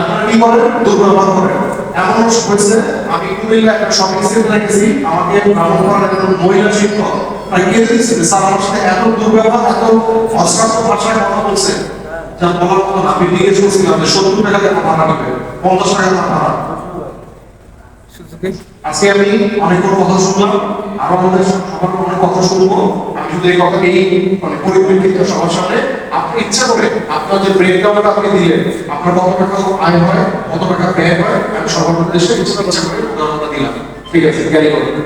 আপনারা কি করেন? দুর্ব্যবহার করেন। এমন হয়েছে আমি কুমিল্লা একটা শপিং সেন্টারে গেছি। আমাকে ব্রাহ্মণপাড়ার একজন মহিলা শিক্ষক তাই গিয়ে দিয়েছিল স্যার, আমার সাথে এত দুর্ব্যবহার, এত অশ্রান্ত ভাষায় কথা বলছে। যা বলার মতন আমি জিজ্ঞেস করছিলাম যে সত্তর টাকা দিয়ে ভাড়া নেবে পঞ্চাশ টাকা ভাড়া আজকে আমি অনেকগুলো কথা শুনলাম আরও আমাদের সবার অনেক কথা শুনব আমি শুধু এই কথা এই মানে পরিপ্রেক্ষিতে সবার সামনে আপনি ইচ্ছা করে আপনার যে ব্রেকডাউনটা আপনি দিলেন আপনার কত টাকা আয় হয় কত টাকা ব্যয় হয় আমি সবার উদ্দেশ্যে ইচ্ছা ইচ্ছা করে উদাহরণটা দিলাম ঠিক আছে ক্যারি করুন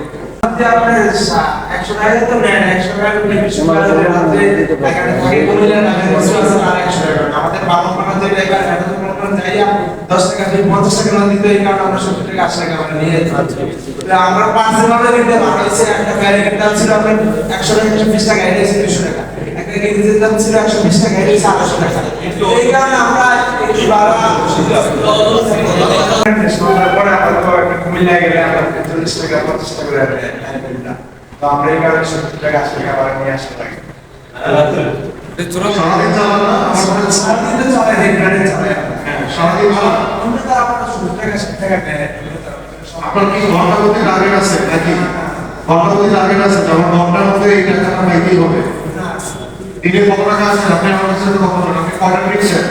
একশো টাকা তো নেন একশো টাকা নিয়ে বেশি করে রাত্রে এখানে থেকে বললেন আমি বসে আছেন আর একশো টাকা আমাদের বাবা মারা যে টাকা এটা তো মনে করেন যাইয়া দশ টাকা পঞ্চাশ টাকা না দিতে এই কারণে আমরা সত্তর টাকা আশি টাকা আমরা নিয়ে যেতে আমরা পার্সেল ভাবে নিতে একটা প্যারেন্ট দাম ছিল আপনার একশো টাকা একশো বিশ টাকা এটা দুশো টাকা। একটা কেজির দাম ছিল একশো বিশ টাকা এটা হচ্ছে টাকা। এই কারণে আমরা একটু বাড়া পরে আমরা তো একটা কুমিল্লা গেলে আমরা চল্লিশ টাকা পঞ্চাশ টাকা করে তো আমরা এই কারণে সত্তর টাকা আশি টাকা আবার নিয়ে আসতে লাগে চলে চলে সারাদিন আপনারা কি ঘণ্টা প্রতি টার্গেট আছে নাকি? ঘণ্টা প্রতি টার্গেট আছে যেমন ঘণ্টার মধ্যে এই টাকাটা পাইতেই হবে। দিনে কত টাকা আছে? আপনি আমার কাছে তো কত টাকা? আপনি কটা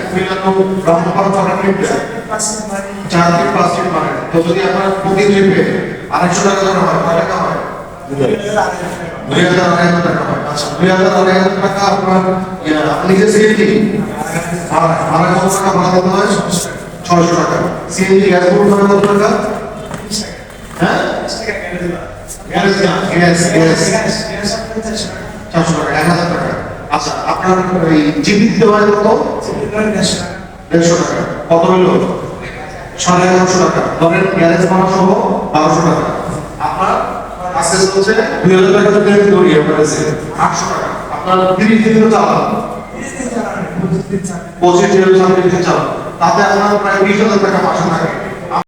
কুমিল্লা তো চার থেকে পাঁচ দিন মানে। তো যদি আপনার প্রতি ট্রিপে আড়াইশো টাকা ধরা হয় কয় টাকা হয়? দুই হাজার আড়াই হাজার টাকা আচ্ছা দুই হাজার আড়াই হাজার টাকা আপনার আপনি যে সিএনজি ভাড়া ভাড়া কত টাকা ভাড়া দিতে হয় ছয়শো টাকা সিএনজি গ্যাস বুক ভাড়া কত হ্যাঁ গ্যাস টাকা এক হাজার টাকা আচ্ছা আপনার ওই জিবি দিতে হয় কত দেড়শো টাকা কত হইল সাড়ে এগারোশো টাকা ধরেন গ্যারেজ ভাড়া সহ বারোশো টাকা আজকে চলছে দুই হাজার টাকা ধরি আপনার কাছে। আটশো টাকা। আপনার তিরিশ দিন তো চালান। পঁচিশ দিন ছাব্বিশ দিন চালান। তাতে আপনার প্রায় বিশ হাজার টাকা মাসে থাকে